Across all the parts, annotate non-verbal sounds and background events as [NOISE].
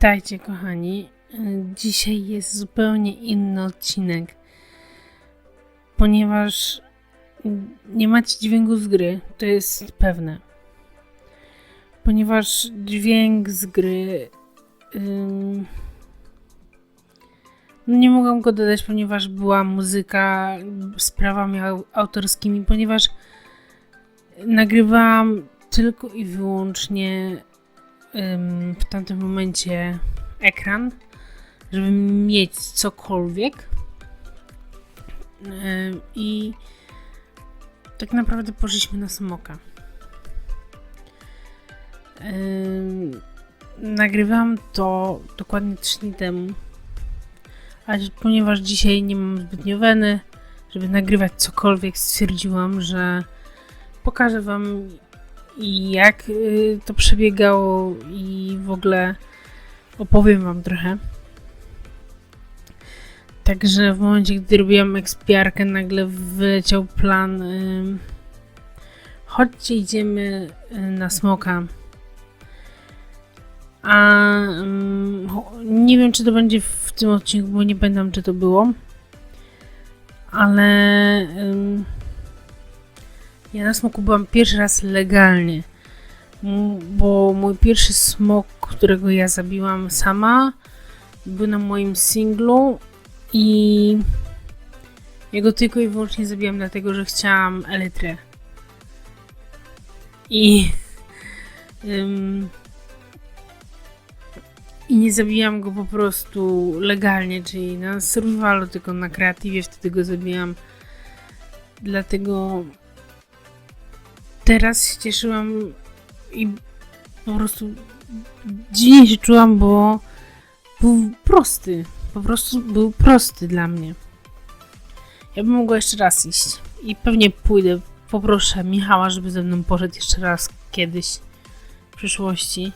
Witajcie, kochani. Dzisiaj jest zupełnie inny odcinek, ponieważ nie macie dźwięku z gry, to jest pewne. Ponieważ dźwięk z gry. ym, no nie mogłam go dodać, ponieważ była muzyka z prawami au- autorskimi, ponieważ nagrywałam tylko i wyłącznie w tamtym momencie ekran, żeby mieć cokolwiek. I tak naprawdę poszliśmy na smoka. Ym, nagrywałam to dokładnie 3 dni temu. Ale ponieważ dzisiaj nie mam zbytnio weny, żeby nagrywać cokolwiek, stwierdziłam, że pokażę Wam i jak y, to przebiegało i w ogóle opowiem Wam trochę. Także w momencie, gdy robiłam ekspiarkę, nagle wyleciał plan ym, chodźcie, idziemy y, na smoka. A cho- nie wiem, czy to będzie w tym odcinku, bo nie pamiętam, czy to było. Ale ja na smoku byłam pierwszy raz legalnie. Bo mój pierwszy smok, którego ja zabiłam sama, był na moim singlu i ja go tylko i wyłącznie zabiłam dlatego, że chciałam elytrę. I ym, i nie zabijam go po prostu legalnie, czyli na survivalu, tylko na kreatywie wtedy go zabijam. Dlatego teraz się cieszyłam i po prostu dziwnie się czułam, bo był prosty. Po prostu był prosty dla mnie. Ja bym mogła jeszcze raz iść i pewnie pójdę. Poproszę Michała, żeby ze mną poszedł jeszcze raz kiedyś w przyszłości.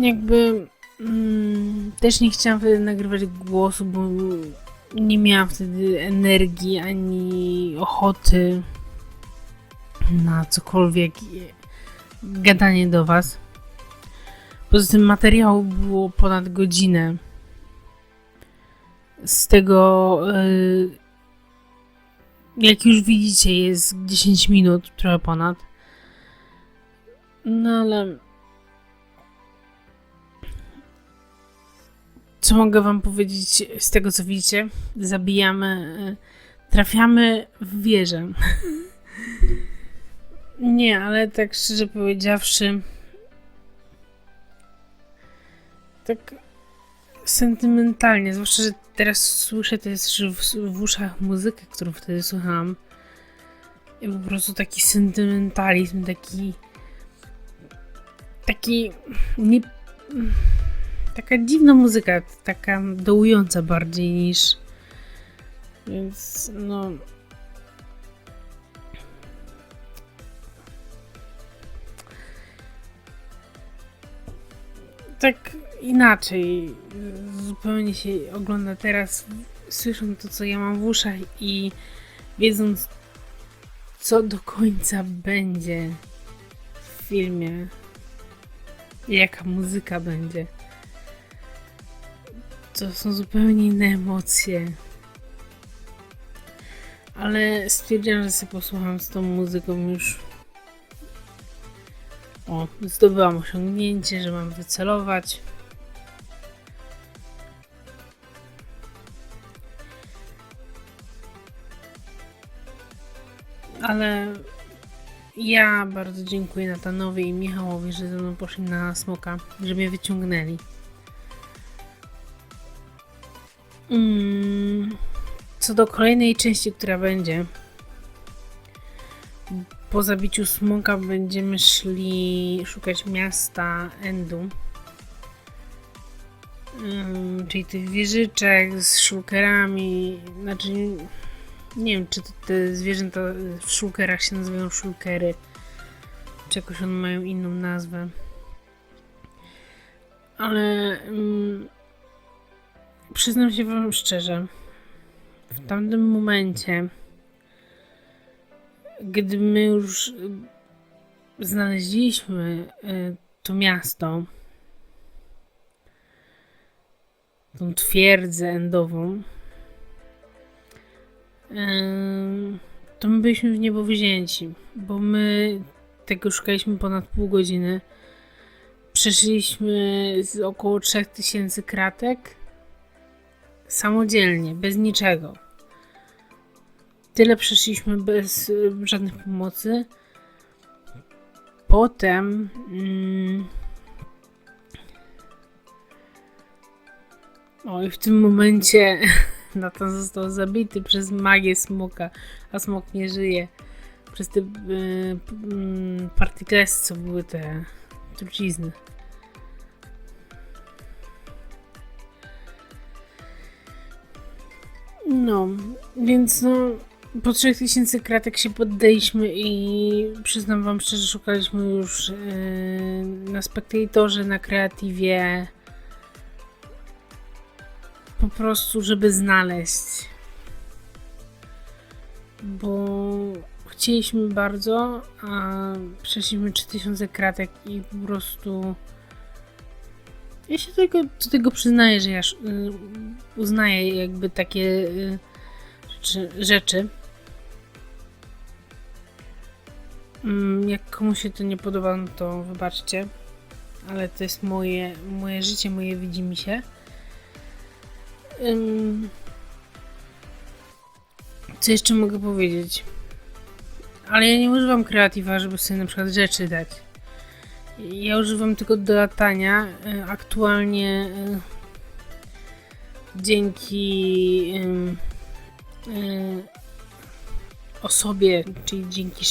Jakby mm, też nie chciałam wtedy nagrywać głosu, bo nie miałam wtedy energii ani ochoty na cokolwiek gadanie do Was. Poza tym materiału było ponad godzinę. Z tego, y, jak już widzicie, jest 10 minut, trochę ponad. No ale. Co mogę Wam powiedzieć z tego, co widzicie? Zabijamy, y, trafiamy w wieżę. [LAUGHS] Nie, ale tak szczerze powiedziawszy, tak sentymentalnie, zwłaszcza, że teraz słyszę też w, w uszach muzykę, którą wtedy słuchałam. I po prostu taki sentymentalizm, taki taki nie, taka dziwna muzyka, taka dołująca bardziej niż więc no tak inaczej zupełnie się ogląda teraz, słysząc to, co ja mam w uszach i wiedząc, co do końca będzie w filmie, jaka muzyka będzie. To są zupełnie inne emocje. Ale stwierdziłam, że sobie posłucham z tą muzyką już o, zdobyłam osiągnięcie, że mam wycelować. Ale ja bardzo dziękuję Natanowi i Michałowi, że ze mną poszli na smoka, że mnie wyciągnęli. Mm, co do kolejnej części, która będzie, po zabiciu smoka będziemy szli szukać miasta Endu. Ym, czyli tych wieżyczek z szulkerami. Znaczy, nie wiem, czy te zwierzęta w szulkerach się nazywają szulkery, czy jakoś one mają inną nazwę. Ale ym, przyznam się Wam szczerze, w tamtym momencie gdy my już y, znaleźliśmy y, to miasto, tą twierdzę endową, em, to my byliśmy w niebo wzięci, bo my tego szukaliśmy ponad pół godziny. Przeszliśmy z około 3000 kratek samodzielnie, bez niczego. Tyle przeszliśmy bez y, żadnych pomocy. Potem. Mm, o, i w tym momencie [LAUGHS] Nathan został zabity przez magię smoka, a smok nie żyje. Przez te y, y, co były te trucizny. No, więc no, po 3000 kratek się poddaliśmy i przyznam wam szczerze, szukaliśmy już yy, na Spectatorze, na Kreatywie po prostu, żeby znaleźć. Bo chcieliśmy bardzo, a przeszliśmy 3000 kratek i po prostu ja się do tego, do tego przyznaję, że ja y, uznaję jakby takie y, rzeczy. Jak komuś się to nie podoba, no to wybaczcie, ale to jest moje, moje życie, moje widzimy się. Ym, Co jeszcze mogę powiedzieć? Ale ja nie używam kreatywa, żeby sobie na przykład rzeczy dać. Ja używam tylko do latania. Y, Aktualnie y, dzięki y, osobie, czyli dzięki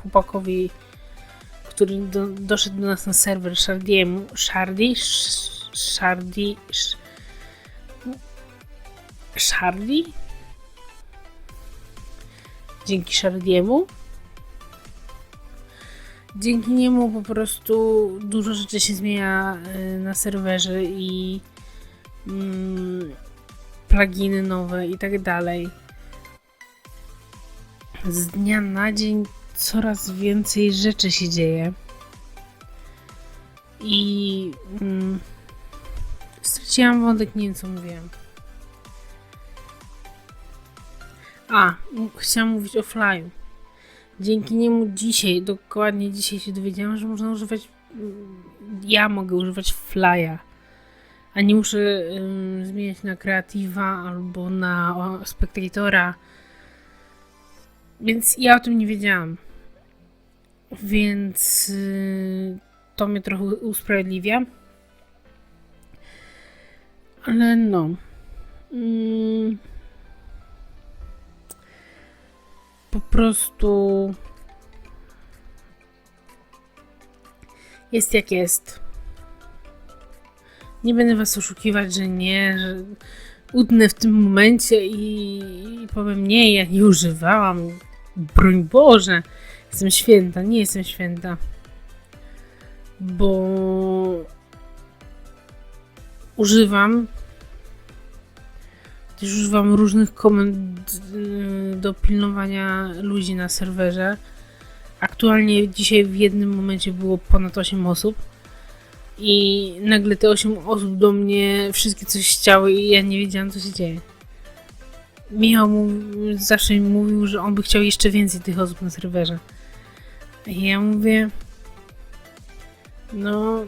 chłopakowi, który do, doszedł do nas na serwer Shardiemu, Shardi, Shardi, Shardi? Dzięki Shardiemu. Dzięki niemu po prostu dużo rzeczy się zmienia y, na serwerze i mm, pluginy nowe i tak dalej. Z dnia na dzień coraz więcej rzeczy się dzieje. I mm, straciłam wątek, nie wiem co mówiłem. A, chciałam mówić o Flyu. Dzięki niemu dzisiaj, dokładnie dzisiaj się dowiedziałam, że można używać. mm, Ja mogę używać Flya. A nie muszę ym, zmieniać na Creativa albo na o, Spectatora. Więc ja o tym nie wiedziałam. Więc y, to mnie trochę usprawiedliwia. Ale no. Mm, po prostu jest jak jest. Nie będę was oszukiwać, że nie, że utnę w tym momencie i, i powiem nie, ja nie używałam. Broń Boże, jestem święta, nie jestem święta. Bo używam też używam różnych komend y, do pilnowania ludzi na serwerze. Aktualnie dzisiaj w jednym momencie było ponad 8 osób. I nagle te 8 osób do mnie wszystkie coś chciały i ja nie wiedziałam co się dzieje. Michał zawsze mi mówił, że on by chciał jeszcze więcej tych osób na serwerze. I ja mówię, no,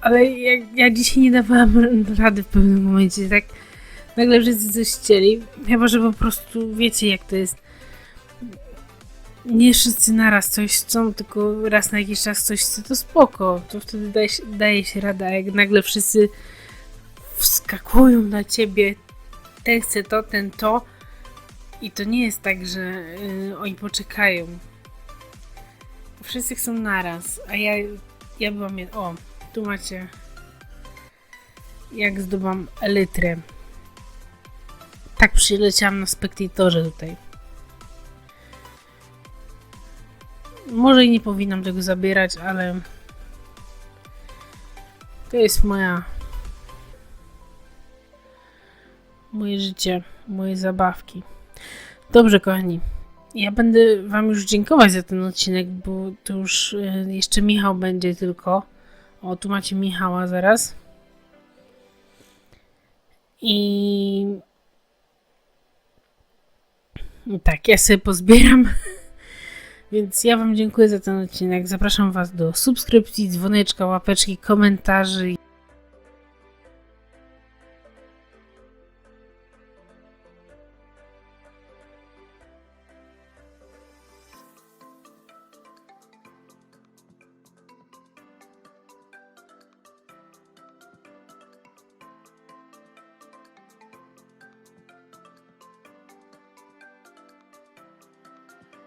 ale ja, ja dzisiaj nie dawałam rady w pewnym momencie, tak nagle wszyscy coś chcieli, chyba, że po prostu wiecie jak to jest. Nie wszyscy naraz coś chcą, tylko raz na jakiś czas coś chce, to spoko, to wtedy daje się, daje się rada, jak nagle wszyscy wskakują na ciebie, ten chce to, ten to i to nie jest tak, że y, oni poczekają. Wszyscy chcą naraz, a ja, ja byłam, o, tu macie jak zdobam elytrę. Tak przyleciałam na spektatorze tutaj. Może i nie powinnam tego zabierać, ale to jest moja moje życie, moje zabawki. Dobrze, kochani. ja będę Wam już dziękować za ten odcinek, bo to już y, jeszcze Michał będzie tylko. O, tu macie Michała zaraz. I tak, ja sobie pozbieram. [LAUGHS] Więc ja Wam dziękuję za ten odcinek. Zapraszam Was do subskrypcji, dzwoneczka, łapeczki, komentarzy.